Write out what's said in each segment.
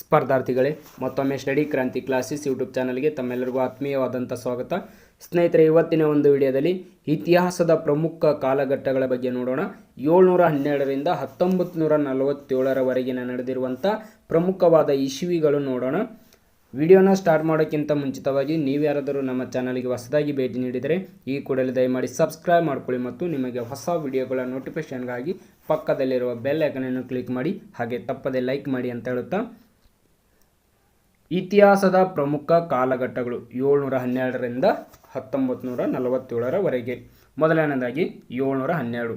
ಸ್ಪರ್ಧಾರ್ಥಿಗಳೇ, ಮತ್ತೊಮ್ಮೆ ಸ್ಟಡಿ ಕ್ರಾಂತಿ classes YouTube ಚಾನಲ್ಗೆ ತಮ್ಮೆಲ್ಲರಿಗೂ ಆತ್ಮೀಯವಾದಂಥ ಸ್ವಾಗತ. ಸ್ನೇಹಿತರೆ, ಇವತ್ತಿನ ಒಂದು ವಿಡಿಯೋದಲ್ಲಿ ಇತಿಹಾಸದ ಪ್ರಮುಖ ಕಾಲಘಟ್ಟಗಳ ಬಗ್ಗೆ ನೋಡೋಣ. ಏಳ್ನೂರ ಹನ್ನೆರಡರಿಂದ ಹತ್ತೊಂಬತ್ತು ನೂರ ನಲವತ್ತೇಳರವರೆಗಿನ ನಡೆದಿರುವಂಥ ಪ್ರಮುಖವಾದ ಇಶುವಿಗಳು ನೋಡೋಣ. ವಿಡಿಯೋನ ಸ್ಟಾರ್ಟ್ ಮಾಡೋಕ್ಕಿಂತ ಮುಂಚಿತವಾಗಿ ನೀವು ಯಾರಾದರೂ ನಮ್ಮ ಚಾನಲ್ಗೆ ಹೊಸದಾಗಿ ಭೇಟಿ ನೀಡಿದರೆ ಈ ಕೂಡಲೇ ದಯಮಾಡಿ ಸಬ್ಸ್ಕ್ರೈಬ್ ಮಾಡ್ಕೊಳ್ಳಿ ಮತ್ತು ನಿಮಗೆ ಹೊಸ ವಿಡಿಯೋಗಳ ನೋಟಿಫಿಕೇಷನ್ಗಾಗಿ ಪಕ್ಕದಲ್ಲಿರುವ ಬೆಲ್ ಐಕನನ್ನು ಕ್ಲಿಕ್ ಮಾಡಿ ಹಾಗೆ ತಪ್ಪದೆ ಲೈಕ್ ಮಾಡಿ ಅಂತ ಹೇಳುತ್ತಾ. ಇತಿಹಾಸದ ಪ್ರಮುಖ ಕಾಲಘಟ್ಟಗಳು ಏಳ್ನೂರ ಹನ್ನೆರಡರಿಂದ ಹತ್ತೊಂಬತ್ತು ನೂರ ನಲವತ್ತೇಳರವರೆಗೆ. ಮೊದಲನೇದಾಗಿ ಏಳ್ನೂರ ಹನ್ನೆರಡು.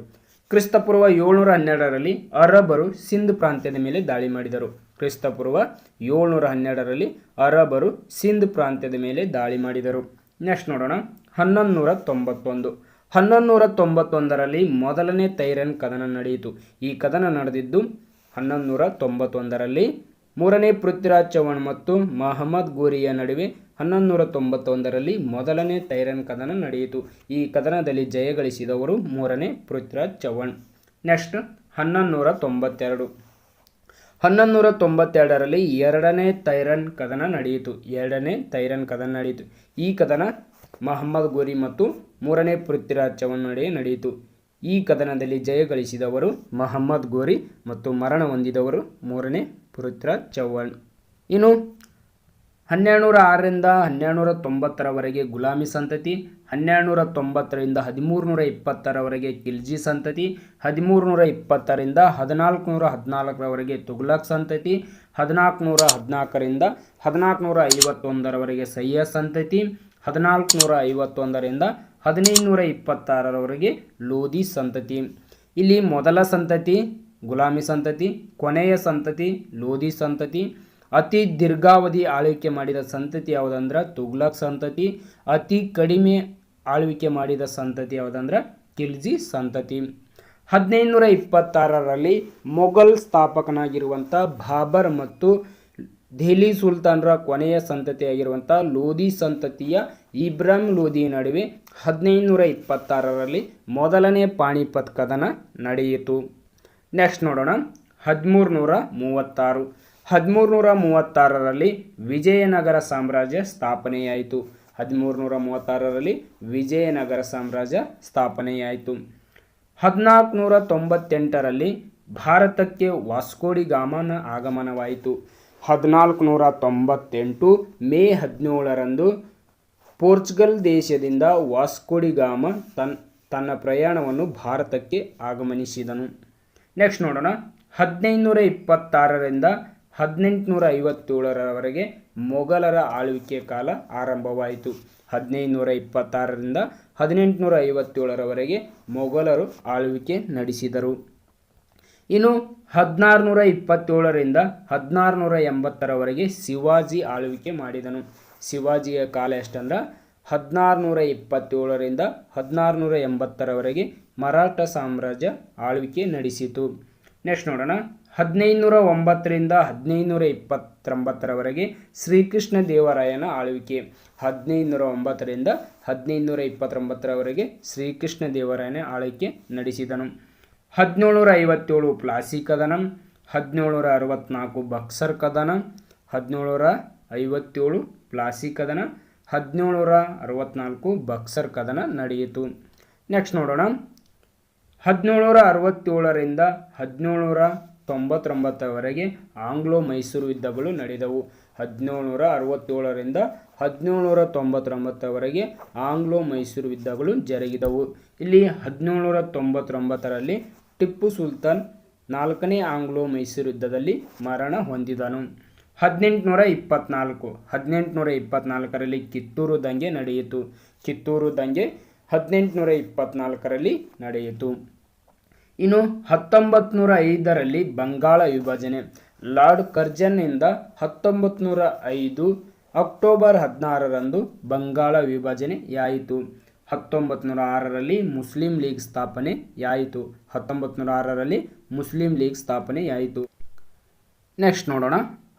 ಕ್ರಿಸ್ತಪೂರ್ವ ಏಳ್ನೂರ ಹನ್ನೆರಡರಲ್ಲಿ ಅರಬರು ಸಿಂಧ್ ಪ್ರಾಂತ್ಯದ ಮೇಲೆ ದಾಳಿ ಮಾಡಿದರು. ಕ್ರಿಸ್ತಪೂರ್ವ ಏಳ್ನೂರ ಹನ್ನೆರಡರಲ್ಲಿ ಅರಬರು ಸಿಂಧ್ ಪ್ರಾಂತ್ಯದ ಮೇಲೆ ದಾಳಿ ಮಾಡಿದರು. ನೆಕ್ಸ್ಟ್ ನೋಡೋಣ. ಹನ್ನೊಂದು ನೂರ ತೊಂಬತ್ತೊಂದು. ಹನ್ನೊಂದು ನೂರ ತೊಂಬತ್ತೊಂದರಲ್ಲಿ ಮೊದಲನೇ ತೈರನ್ ಕದನ ನಡೆಯಿತು. ಈ ಕದನ ನಡೆದಿದ್ದು ಹನ್ನೊಂದು ನೂರ ತೊಂಬತ್ತೊಂದರಲ್ಲಿ ಮೂರನೇ ಪೃಥ್ವಿರಾಜ್ ಚೌಹಾಣ್ ಮತ್ತು ಮಹಮ್ಮದ್ ಗೋರಿಯ ನಡುವೆ ಹನ್ನೊಂದು ನೂರ ತೊಂಬತ್ತೊಂದರಲ್ಲಿ ಮೊದಲನೇ ತೈರನ್ ಕದನ ನಡೆಯಿತು. ಈ ಕದನದಲ್ಲಿ ಜಯಗಳಿಸಿದವರು ಮೂರನೇ ಪೃಥ್ವಿರಾಜ್ ಚೌಹಾಣ್. ನೆಕ್ಸ್ಟ್ ಹನ್ನೊಂದು ನೂರ ತೊಂಬತ್ತೆರಡು ಹನ್ನೊಂದು ನೂರ ತೊಂಬತ್ತೆರಡರಲ್ಲಿ ಎರಡನೇ ತೈರನ್ ಕದನ ನಡೆಯಿತು. ಎರಡನೇ ತೈರನ್ ಕದನ ನಡೆಯಿತು. ಈ ಕದನ ಮಹಮ್ಮದ್ ಗೋರಿ ಮತ್ತು ಮೂರನೇ ಪೃಥ್ವಿರಾಜ್ ಚೌಹಾಣ್ ನಡುವೆ ನಡೆಯಿತು. ಈ ಕದನದಲ್ಲಿ ಜಯಗಳಿಸಿದವರು ಮಹಮ್ಮದ್ ಗೋರಿ ಮತ್ತು ಮರಣ ಹೊಂದಿದವರು ಮೂರನೇ ಪೃಥ್ವಿರಾಜ್ ಚೌಹಾಣ್ ಇನ್ನು ಹನ್ನೆರಡು ನೂರ ಆರರಿಂದ ಹನ್ನೆರಡು ನೂರ ತೊಂಬತ್ತರವರೆಗೆ ಗುಲಾಮಿ ಸಂತತಿ ಹನ್ನೆರಡು ನೂರ ತೊಂಬತ್ತರಿಂದ ಹದಿಮೂರು ನೂರ ಇಪ್ಪತ್ತರವರೆಗೆ ಖಿಲ್ಜಿ ಸಂತತಿ ಹದಿಮೂರು ನೂರ ಇಪ್ಪತ್ತರಿಂದ ಹದಿನಾಲ್ಕು ನೂರ ಹದಿನಾಲ್ಕರವರೆಗೆ ತುಗ್ಲಕ್ ಸಂತತಿ ಹದಿನಾಲ್ಕು ನೂರ ಹದಿನಾಲ್ಕರಿಂದ ಹದಿನಾಲ್ಕು ನೂರ ಐವತ್ತೊಂದರವರೆಗೆ ಸಯ್ಯ ಸಂತತಿ ಹದಿನಾಲ್ಕು ನೂರ ಐವತ್ತೊಂದರಿಂದ ಹದಿನೈದು ನೂರ ಇಪ್ಪತ್ತಾರರವರೆಗೆ ಲೋಧಿ ಸಂತತಿ. ಇಲ್ಲಿ ಮೊದಲ ಸಂತತಿ ಗುಲಾಮಿ ಸಂತತಿ, ಕೊನೆಯ ಸಂತತಿ, ಲೋಧಿ ಸಂತತಿ, ಅತಿ ದೀರ್ಘಾವಧಿ ಆಳ್ವಿಕೆ ಮಾಡಿದ ಸಂತತಿ ಯಾವುದಂದ್ರೆ? ತುಗ್ಲಕ್ ಸಂತತಿ, ಅತಿ ಕಡಿಮೆ ಆಳ್ವಿಕೆ ಮಾಡಿದ ಸಂತತಿ ಯಾವುದಂದ್ರೆ? ಖಿಲ್ಜಿ ಸಂತತಿ. ಹದಿನೈದುನೂರ ಇಪ್ಪತ್ತಾರರಲ್ಲಿ ಮೊಘಲ್ ಸ್ಥಾಪಕನಾಗಿರುವಂಥ ಬಾಬರ್ ಮತ್ತು ದೆಹಲಿ ಸುಲ್ತಾನ್ರ ಕೊನೆಯ ಸಂತತಿಯಾಗಿರುವಂಥ ಲೋಧಿ ಸಂತತಿಯ ಇಬ್ರಾಹಿಂ ಲೋಧಿ ನಡುವೆ ಹದಿನೈದುನೂರ ಇಪ್ಪತ್ತಾರರಲ್ಲಿ ಮೊದಲನೇ ಪಾಣಿಪತ್ ಕದನ ನಡೆಯಿತು. ನೆಕ್ಸ್ಟ್ ನೋಡೋಣ. ಹದಿಮೂರು ನೂರ ಮೂವತ್ತಾರು ಹದಿಮೂರು ನೂರ ಮೂವತ್ತಾರರಲ್ಲಿ ವಿಜಯನಗರ ಸಾಮ್ರಾಜ್ಯ ಸ್ಥಾಪನೆಯಾಯಿತು. ಹದಿಮೂರು ನೂರ ಮೂವತ್ತಾರರಲ್ಲಿ ವಿಜಯನಗರ ಸಾಮ್ರಾಜ್ಯ ಸ್ಥಾಪನೆಯಾಯಿತು. ಹದಿನಾಲ್ಕು ನೂರ ತೊಂಬತ್ತೆಂಟರಲ್ಲಿ ಭಾರತಕ್ಕೆ ವಾಸ್ಕೋಡಿ ಗಾಮನ ಆಗಮನವಾಯಿತು. ಹದಿನಾಲ್ಕು ನೂರ ತೊಂಬತ್ತೆಂಟು ಮೇ ಹದಿನೇಳರಂದು ಪೋರ್ಚುಗಲ್ ದೇಶದಿಂದ ವಾಸ್ಕೋಡಿಗಾಮ ತನ್ ತನ್ನ ಪ್ರಯಾಣವನ್ನು ಭಾರತಕ್ಕೆ ಆಗಮನಿಸಿದನು. ನೆಕ್ಸ್ಟ್ ನೋಡೋಣ. ಹದಿನೈದುನೂರ ಇಪ್ಪತ್ತಾರರಿಂದ ಹದಿನೆಂಟುನೂರ ಐವತ್ತೇಳರವರೆಗೆ ಮೊಘಲರ ಆಳ್ವಿಕೆ ಕಾಲ ಆರಂಭವಾಯಿತು. ಹದಿನೈದುನೂರ ಇಪ್ಪತ್ತಾರರಿಂದ ಹದಿನೆಂಟುನೂರ ಐವತ್ತೇಳರವರೆಗೆ ಮೊಘಲರು ಆಳ್ವಿಕೆ ನಡೆಸಿದರು. ಇನ್ನು ಹದಿನಾರುನೂರ ಇಪ್ಪತ್ತೇಳರಿಂದ ಹದಿನಾರುನೂರ ಎಂಬತ್ತರವರೆಗೆ ಶಿವಾಜಿ ಆಳ್ವಿಕೆ ಮಾಡಿದನು. ಶಿವಾಜಿಯ ಕಾಲ ಎಷ್ಟಂದ್ರೆ? ಹದಿನಾರು ನೂರ ಇಪ್ಪತ್ತೇಳರಿಂದ ಹದಿನಾರು ನೂರ ಎಂಬತ್ತರವರೆಗೆ ಮರಾಠ ಸಾಮ್ರಾಜ್ಯ ಆಳ್ವಿಕೆ ನಡೆಸಿತು. ನೆಕ್ಸ್ಟ್ ನೋಡೋಣ. ಹದಿನೈದುನೂರ ಒಂಬತ್ತರಿಂದ ಹದಿನೈದುನೂರ ಇಪ್ಪತ್ತೊಂಬತ್ತರವರೆಗೆ ಶ್ರೀಕೃಷ್ಣ ದೇವರಾಯನ ಆಳ್ವಿಕೆ. ಹದಿನೈದುನೂರ ಒಂಬತ್ತರಿಂದ ಹದಿನೈದುನೂರ ಇಪ್ಪತ್ತೊಂಬತ್ತರವರೆಗೆ ಶ್ರೀಕೃಷ್ಣ ದೇವರಾಯನ ಆಳ್ವಿಕೆ ನಡೆಸಿದನು. ಹದಿನೇಳುನೂರ ಐವತ್ತೇಳು ಪ್ಲಾಸಿ ಕದನ ಹದಿನೇಳುನೂರ ಅರವತ್ತ್ನಾಲ್ಕು ಬಕ್ಸರ್ ಕದನ ಹದಿನೇಳುನೂರ ಐವತ್ತೇಳು ಪ್ಲಾಸಿ ಕದನ ಹದಿನೇಳುನೂರ ಅರವತ್ತ್ನಾಲ್ಕು ಬಕ್ಸರ್ ಕದನ ನಡೆಯಿತು. ನೆಕ್ಸ್ಟ್ ನೋಡೋಣ. ಹದಿನೇಳುನೂರ ಅರವತ್ತೇಳರಿಂದ ಹದಿನೇಳುನೂರ ತೊಂಬತ್ತೊಂಬತ್ತರವರೆಗೆ ಆಂಗ್ಲೋ ಮೈಸೂರು ಯುದ್ಧಗಳು ನಡೆದವು. ಹದಿನೇಳುನೂರ ಅರವತ್ತೇಳರಿಂದ ಹದಿನೇಳುನೂರ ತೊಂಬತ್ತೊಂಬತ್ತರವರೆಗೆ ಆಂಗ್ಲೋ ಮೈಸೂರು ಯುದ್ಧಗಳು ಜರುಗಿದವು. ಇಲ್ಲಿ ಹದಿನೇಳುನೂರ ತೊಂಬತ್ತೊಂಬತ್ತರಲ್ಲಿ ಟಿಪ್ಪು ಸುಲ್ತಾನ್ ನಾಲ್ಕನೇ ಆಂಗ್ಲೋ ಮೈಸೂರು ಯುದ್ಧದಲ್ಲಿ ಮರಣ ಹೊಂದಿದನು. ಹದಿನೆಂಟುನೂರ ಇಪ್ಪತ್ನಾಲ್ಕು ಹದಿನೆಂಟುನೂರ ಇಪ್ಪತ್ನಾಲ್ಕರಲ್ಲಿ ಕಿತ್ತೂರು ದಂಗೆ ನಡೆಯಿತು. ಕಿತ್ತೂರು ದಂಗೆ ಹದಿನೆಂಟುನೂರ ಇಪ್ಪತ್ನಾಲ್ಕರಲ್ಲಿ ನಡೆಯಿತು. ಇನ್ನು ಹತ್ತೊಂಬತ್ತು ನೂರ ಐದರಲ್ಲಿ ಬಂಗಾಳ ವಿಭಜನೆ. ಲಾರ್ಡ್ ಕರ್ಜನ್ನಿಂದ ಹತ್ತೊಂಬತ್ತು ನೂರ ಐದು ಅಕ್ಟೋಬರ್ ಹದಿನಾರರಂದು ಬಂಗಾಳ ವಿಭಜನೆಯಾಯಿತು. ಹತ್ತೊಂಬತ್ತು ನೂರ ಆರರಲ್ಲಿ ಮುಸ್ಲಿಂ ಲೀಗ್ ಸ್ಥಾಪನೆಯಾಯಿತು. ಹತ್ತೊಂಬತ್ತು ನೂರ ಆರರಲ್ಲಿ ಮುಸ್ಲಿಂ ಲೀಗ್ ಸ್ಥಾಪನೆಯಾಯಿತು. ನೆಕ್ಸ್ಟ್ ನೋಡೋಣ.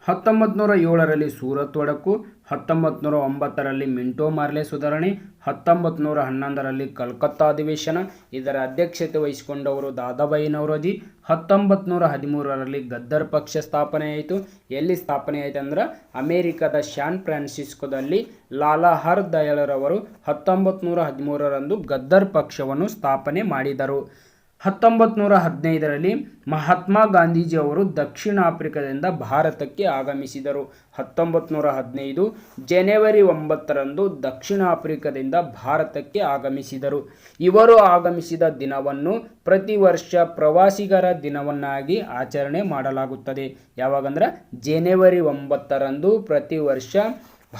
ಹತ್ತೊಂಬತ್ತು ನೂರ ಏಳರಲ್ಲಿ ಸೂರತ್ ಒಡಕು ಹತ್ತೊಂಬತ್ತು ನೂರ ಒಂಬತ್ತರಲ್ಲಿ ಮಿಂಟೋ ಮಾರ್ಲೆ ಸುಧಾರಣೆ ಹತ್ತೊಂಬತ್ತು ನೂರ ಹನ್ನೊಂದರಲ್ಲಿ ಕಲ್ಕತ್ತಾ ಅಧಿವೇಶನ. ಇದರ ಅಧ್ಯಕ್ಷತೆ ವಹಿಸಿಕೊಂಡವರು ದಾದಾಬಾಯಿ ನವರೋಜಿ. ಹತ್ತೊಂಬತ್ತು ನೂರ ಹದಿಮೂರರಲ್ಲಿ ಗದ್ದರ್ ಪಕ್ಷ ಸ್ಥಾಪನೆಯಾಯಿತು ಎಲ್ಲಿ ಸ್ಥಾಪನೆ ಆಯಿತು ಅಂದ್ರೆ ಅಮೆರಿಕದ ಶಾನ್ ಫ್ರಾನ್ಸಿಸ್ಕೋದಲ್ಲಿ ಲಾಲಾ ಹರ್ ದಯಾಳರವರು ಹತ್ತೊಂಬತ್ತು ನೂರ ಹದಿಮೂರರಂದು ಗದ್ದರ್ ಪಕ್ಷವನ್ನು ಸ್ಥಾಪನೆ ಮಾಡಿದರು. ಹತ್ತೊಂಬತ್ತು ನೂರ ಹದಿನೈದರಲ್ಲಿ ಮಹಾತ್ಮ ಗಾಂಧೀಜಿ ಅವರು ದಕ್ಷಿಣ ಆಫ್ರಿಕಾದಿಂದ ಭಾರತಕ್ಕೆ ಆಗಮಿಸಿದರು. ಹತ್ತೊಂಬತ್ತು ನೂರ ಹದಿನೈದು ಜನವರಿ ಒಂಬತ್ತರಂದು ದಕ್ಷಿಣ ಆಫ್ರಿಕಾದಿಂದ ಭಾರತಕ್ಕೆ ಆಗಮಿಸಿದರು. ಇವರು ಆಗಮಿಸಿದ ದಿನವನ್ನು ಪ್ರತಿ ವರ್ಷ ಪ್ರವಾಸಿಗರ ದಿನವನ್ನಾಗಿ ಆಚರಣೆ ಮಾಡಲಾಗುತ್ತದೆ. ಯಾವಾಗಂದ್ರೆ, ಜನವರಿ ಒಂಬತ್ತರಂದು ಪ್ರತಿ ವರ್ಷ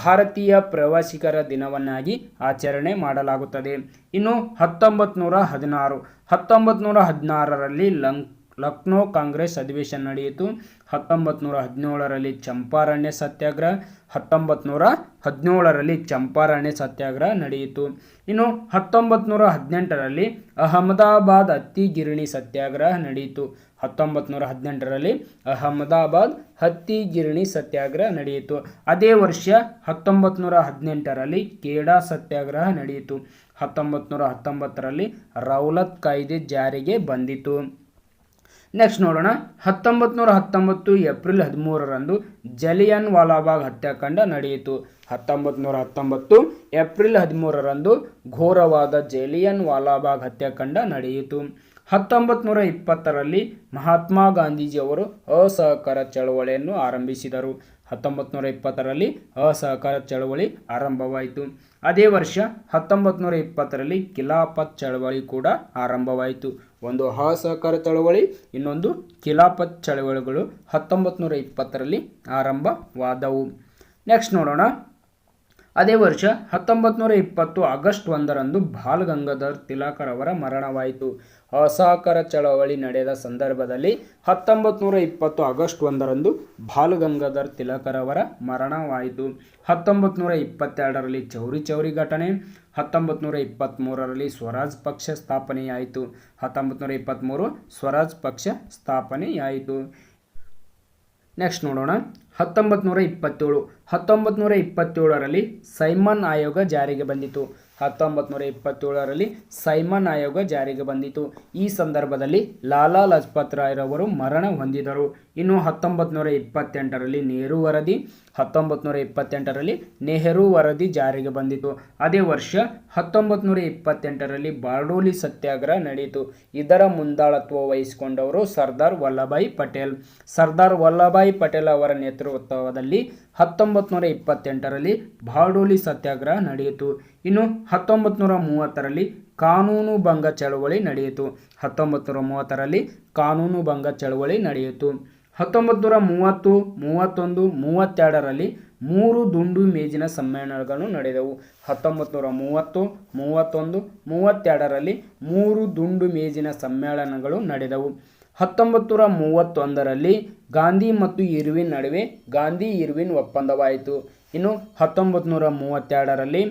ಭಾರತೀಯ ಪ್ರವಾಸಿಗರ ದಿನವನ್ನಾಗಿ ಆಚರಣೆ ಮಾಡಲಾಗುತ್ತದೆ. ಇನ್ನು ಹತ್ತೊಂಬತ್ತು ನೂರ ಹದಿನಾರು. ಹತ್ತೊಂಬತ್ತು ನೂರ ಹದಿನಾರರಲ್ಲಿ ಲಂಕ್ ಲಕ್ನೋ ಕಾಂಗ್ರೆಸ್ ಅಧಿವೇಶನ ನಡೆಯಿತು. ಹತ್ತೊಂಬತ್ತು ನೂರ ಹದಿನೇಳರಲ್ಲಿ ಚಂಪಾರಣ್ಯ ಸತ್ಯಾಗ್ರಹ ಹತ್ತೊಂಬತ್ತು ನೂರ ಹದಿನೇಳರಲ್ಲಿ ಚಂಪಾರಣ್ಯ ಸತ್ಯಾಗ್ರಹ ನಡೆಯಿತು. ಇನ್ನು ಹತ್ತೊಂಬತ್ತು ನೂರ ಹದಿನೆಂಟರಲ್ಲಿ ಅಹಮದಾಬಾದ್ ಹತ್ತಿ ಗಿರಣಿ ಸತ್ಯಾಗ್ರಹ ನಡೆಯಿತು. ಹತ್ತೊಂಬತ್ತು ನೂರ ಹದಿನೆಂಟರಲ್ಲಿ ಅಹಮದಾಬಾದ್ ಹತ್ತಿ ಗಿರಣಿ ಸತ್ಯಾಗ್ರಹ ನಡೆಯಿತು. ಅದೇ ವರ್ಷ ಹತ್ತೊಂಬತ್ತು ನೂರ ಹದಿನೆಂಟರಲ್ಲಿ ಕೇಡಾ ಸತ್ಯಾಗ್ರಹ ನಡೆಯಿತು. ಹತ್ತೊಂಬತ್ತು ನೂರ ಹತ್ತೊಂಬತ್ತರಲ್ಲಿ ರೌಲತ್ ಕಾಯ್ದೆ ಜಾರಿಗೆ ಬಂದಿತು. ನೆಕ್ಸ್ಟ್ ನೋಡೋಣ. ಹತ್ತೊಂಬತ್ತು ನೂರ ಹತ್ತೊಂಬತ್ತು ಏಪ್ರಿಲ್ ಹದಿಮೂರರಂದು ಜಲಿಯನ್ ವಾಲಾಬಾಗ್ ಹತ್ಯಾಕಾಂಡ ನಡೆಯಿತು. ಹತ್ತೊಂಬತ್ತು ನೂರ ಹತ್ತೊಂಬತ್ತು ಏಪ್ರಿಲ್ ಹದಿಮೂರರಂದು ಘೋರವಾದ ಜಲಿಯನ್ ವಾಲಾಬಾಗ್ ಹತ್ಯಾಕಾಂಡ ನಡೆಯಿತು. ಹತ್ತೊಂಬತ್ತು ನೂರ ಇಪ್ಪತ್ತರಲ್ಲಿ ಮಹಾತ್ಮ ಗಾಂಧೀಜಿಯವರು ಅಸಹಕಾರ ಚಳವಳಿಯನ್ನು ಆರಂಭಿಸಿದರು. ಹತ್ತೊಂಬತ್ತು ನೂರ ಇಪ್ಪತ್ತರಲ್ಲಿ ಅಸಹಕಾರ ಚಳವಳಿ ಆರಂಭವಾಯಿತು. ಅದೇ ವರ್ಷ ಹತ್ತೊಂಬತ್ತು ನೂರ ಇಪ್ಪತ್ತರಲ್ಲಿ ಖಿಲಾಫತ್ ಚಳವಳಿ ಕೂಡ ಆರಂಭವಾಯಿತು. ಒಂದು ಅಸಹಕಾರ ಚಳವಳಿ, ಇನ್ನೊಂದು ಖಿಲಾಫತ್ ಚಳವಳಿಗಳು ಹತ್ತೊಂಬತ್ತು ನೂರ ಇಪ್ಪತ್ತರಲ್ಲಿ ಆರಂಭವಾದವು. ನೆಕ್ಸ್ಟ್ ನೋಡೋಣ. ಅದೇ ವರ್ಷ ಹತ್ತೊಂಬತ್ತು ನೂರ ಇಪ್ಪತ್ತು ಆಗಸ್ಟ್ ಒಂದರಂದು ಬಾಲ್ ಗಂಗಾಧರ್ ತಿಲಕರ್ ಅವರ ಮರಣವಾಯಿತು. ಅಸಹಕಾರ ಚಳವಳಿ ನಡೆದ ಸಂದರ್ಭದಲ್ಲಿ ಹತ್ತೊಂಬತ್ತು ನೂರ ಇಪ್ಪತ್ತು ಆಗಸ್ಟ್ ಒಂದರಂದು ಬಾಲ್ ಗಂಗಾಧರ್ ತಿಲಕರ್ ಅವರ ಮರಣವಾಯಿತು. ಹತ್ತೊಂಬತ್ತು ನೂರ ಇಪ್ಪತ್ತೆರಡರಲ್ಲಿ ಚೌರಿ ಚೌರಿ ಘಟನೆ ಹತ್ತೊಂಬತ್ತು ನೂರ ಇಪ್ಪತ್ತ್ಮೂರರಲ್ಲಿ ಸ್ವರಾಜ್ ಪಕ್ಷ ಸ್ಥಾಪನೆಯಾಯಿತು. ಹತ್ತೊಂಬತ್ತು ನೂರ ಇಪ್ಪತ್ತ್ಮೂರು ಸ್ವರಾಜ್ ಪಕ್ಷ ಸ್ಥಾಪನೆಯಾಯಿತು. ನೆಕ್ಸ್ಟ್ ನೋಡೋಣ. ಹತ್ತೊಂಬತ್ತು ನೂರ ಇಪ್ಪತ್ತೇಳು. ಹತ್ತೊಂಬತ್ತು ನೂರ ಇಪ್ಪತ್ತೇಳರಲ್ಲಿ ಸೈಮನ್ ಆಯೋಗ ಜಾರಿಗೆ ಬಂದಿತು ಹತ್ತೊಂಬತ್ತು ನೂರ ಇಪ್ಪತ್ತೇಳರಲ್ಲಿ ಸೈಮನ್ ಆಯೋಗ ಜಾರಿಗೆ ಬಂದಿತು. ಈ ಸಂದರ್ಭದಲ್ಲಿ ಲಾಲಾ ಲಜಪತ್ ರಾಯ್ರವರು ಮರಣ ಹೊಂದಿದರು. ಇನ್ನು ಹತ್ತೊಂಬತ್ತು ನೂರ ಇಪ್ಪತ್ತೆಂಟರಲ್ಲಿ ನೆಹರು ವರದಿ ಹತ್ತೊಂಬತ್ತು ನೂರ ಇಪ್ಪತ್ತೆಂಟರಲ್ಲಿ ನೆಹರು ವರದಿ ಜಾರಿಗೆ ಬಂದಿತು. ಅದೇ ವರ್ಷ ಹತ್ತೊಂಬತ್ತು ನೂರ ಇಪ್ಪತ್ತೆಂಟರಲ್ಲಿ ಬಾರ್ಡೋಲಿ ಸತ್ಯಾಗ್ರಹ ನಡೆಯಿತು. ಇದರ ಮುಂದಾಳತ್ವ ವಹಿಸಿಕೊಂಡವರು ಸರ್ದಾರ್ ವಲ್ಲಭಾಯಿ ಪಟೇಲ್. ಸರ್ದಾರ್ ವಲ್ಲಭಾಯಿ ಪಟೇಲ್ ಅವರ ನೇತೃತ್ವದಲ್ಲಿ ಹತ್ತೊಂಬತ್ತು ನೂರ ಇಪ್ಪತ್ತೆಂಟರಲ್ಲಿ ಬಾರ್ಡೋಲಿ ಸತ್ಯಾಗ್ರಹ ನಡೆಯಿತು. ಇನ್ನು ಹತ್ತೊಂಬತ್ತು ನೂರ ಮೂವತ್ತರಲ್ಲಿ ಕಾನೂನು ಭಂಗ ಚಳವಳಿ ನಡೆಯಿತು. ಹತ್ತೊಂಬತ್ತು ನೂರ ಮೂವತ್ತರಲ್ಲಿ ಕಾನೂನು ಭಂಗ ಚಳವಳಿ ನಡೆಯಿತು. ಹತ್ತೊಂಬತ್ತು ನೂರ ಮೂವತ್ತು, ಮೂವತ್ತೊಂದು, ಮೂವತ್ತೆರಡರಲ್ಲಿ ಮೂರು ದುಂಡು ಮೇಜಿನ ಸಮ್ಮೇಳನಗಳು ನಡೆದವು. ಹತ್ತೊಂಬತ್ತು ನೂರ ಮೂವತ್ತು, ಮೂವತ್ತೊಂದು, ಮೂವತ್ತೆರಡರಲ್ಲಿ ಮೂರು ದುಂಡು ಮೇಜಿನ ಸಮ್ಮೇಳನಗಳು ನಡೆದವು. ಹತ್ತೊಂಬತ್ತು ನೂರ ಮೂವತ್ತೊಂದರಲ್ಲಿ ಗಾಂಧಿ ಮತ್ತು ಇರ್ವಿನ್ ನಡುವೆ ಗಾಂಧಿ ಇರ್ವಿನ್ ಒಪ್ಪಂದವಾಯಿತು. ಇನ್ನು ಹತ್ತೊಂಬತ್ತು ನೂರ ಮೂವತ್ತೆರಡರಲ್ಲಿ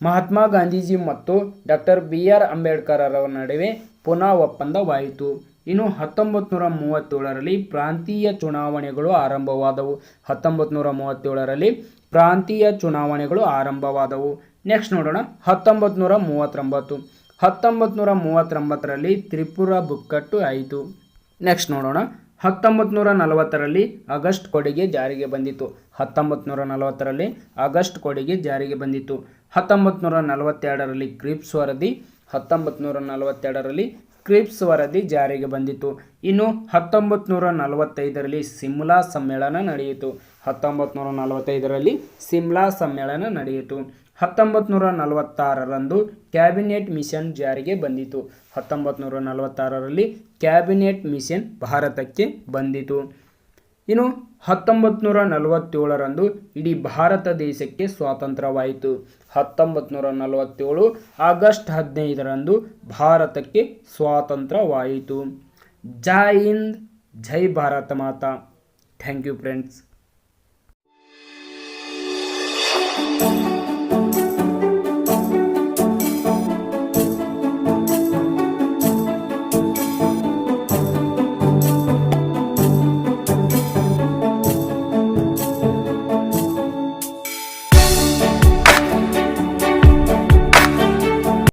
ಮಹಾತ್ಮ ಗಾಂಧೀಜಿ ಮತ್ತು ಡಾಕ್ಟರ್ ಬಿ ಆರ್ ಅಂಬೇಡ್ಕರ್ ಅವರ ನಡುವೆ ಪುನಃ ಒಪ್ಪಂದವಾಯಿತು. ಇನ್ನು ಹತ್ತೊಂಬತ್ತು ನೂರ ಮೂವತ್ತೇಳರಲ್ಲಿ ಪ್ರಾಂತೀಯ ಚುನಾವಣೆಗಳು ಆರಂಭವಾದವು. ಹತ್ತೊಂಬತ್ತು ನೂರ ಮೂವತ್ತೇಳರಲ್ಲಿ ಪ್ರಾಂತೀಯ ಚುನಾವಣೆಗಳು ಆರಂಭವಾದವು. ನೆಕ್ಸ್ಟ್ ನೋಡೋಣ. ಹತ್ತೊಂಬತ್ತು ನೂರ ಮೂವತ್ತೊಂಬತ್ತು ಹತ್ತೊಂಬತ್ತು ನೂರ ಮೂವತ್ತೊಂಬತ್ತರಲ್ಲಿ ತ್ರಿಪುರ ಬುಕ್ಕಟ್ಟು ಆಯಿತು. ನೆಕ್ಸ್ಟ್ ನೋಡೋಣ. ಹತ್ತೊಂಬತ್ತು ನೂರ ನಲವತ್ತರಲ್ಲಿ ಆಗಸ್ಟ್ ಕೊಡುಗೆ ಜಾರಿಗೆ ಬಂದಿತ್ತು. ಹತ್ತೊಂಬತ್ತು ನೂರ ನಲವತ್ತರಲ್ಲಿ ಆಗಸ್ಟ್ ಕೊಡುಗೆ ಜಾರಿಗೆ ಬಂದಿತ್ತು. ಹತ್ತೊಂಬತ್ತು ನೂರ ನಲವತ್ತೆರಡರಲ್ಲಿ ಕ್ರಿಪ್ಸ್ ವರದಿ ಹತ್ತೊಂಬತ್ತು ನೂರ ನಲವತ್ತೆರಡರಲ್ಲಿ ಕ್ರಿಪ್ಸ್ ವರದಿ ಜಾರಿಗೆ ಬಂದಿತ್ತು. ಇನ್ನು ಹತ್ತೊಂಬತ್ತು ನೂರ ನಲವತ್ತೈದರಲ್ಲಿ ಸಿಮ್ಲಾ ಸಮ್ಮೇಳನ ನಡೆಯಿತು. ಹತ್ತೊಂಬತ್ತು ನೂರ ನಲವತ್ತೈದರಲ್ಲಿ ಸಿಮ್ಲಾ ಸಮ್ಮೇಳನ ನಡೆಯಿತು. ಹತ್ತೊಂಬತ್ತು ನೂರ ನಲವತ್ತಾರರಂದು ಕ್ಯಾಬಿನೆಟ್ ಮಿಷನ್ ಜಾರಿಗೆ ಬಂದಿತು. ಹತ್ತೊಂಬತ್ತು ನೂರ ನಲವತ್ತಾರರಲ್ಲಿ ಕ್ಯಾಬಿನೆಟ್ ಮಿಷನ್ ಭಾರತಕ್ಕೆ ಬಂದಿತು. ಇನ್ನು ಹತ್ತೊಂಬತ್ತು ನೂರ ನಲವತ್ತೇಳರಂದು ಇಡೀ ಭಾರತ ದೇಶಕ್ಕೆ ಸ್ವಾತಂತ್ರ್ಯವಾಯಿತು. ಹತ್ತೊಂಬತ್ತು ನೂರ ನಲವತ್ತೇಳು ಆಗಸ್ಟ್ ಹದಿನೈದರಂದು ಭಾರತಕ್ಕೆ ಸ್ವಾತಂತ್ರ್ಯವಾಯಿತು. ಜೈ ಹಿಂದ್, ಜೈ Bharat Mata. Thank you friends.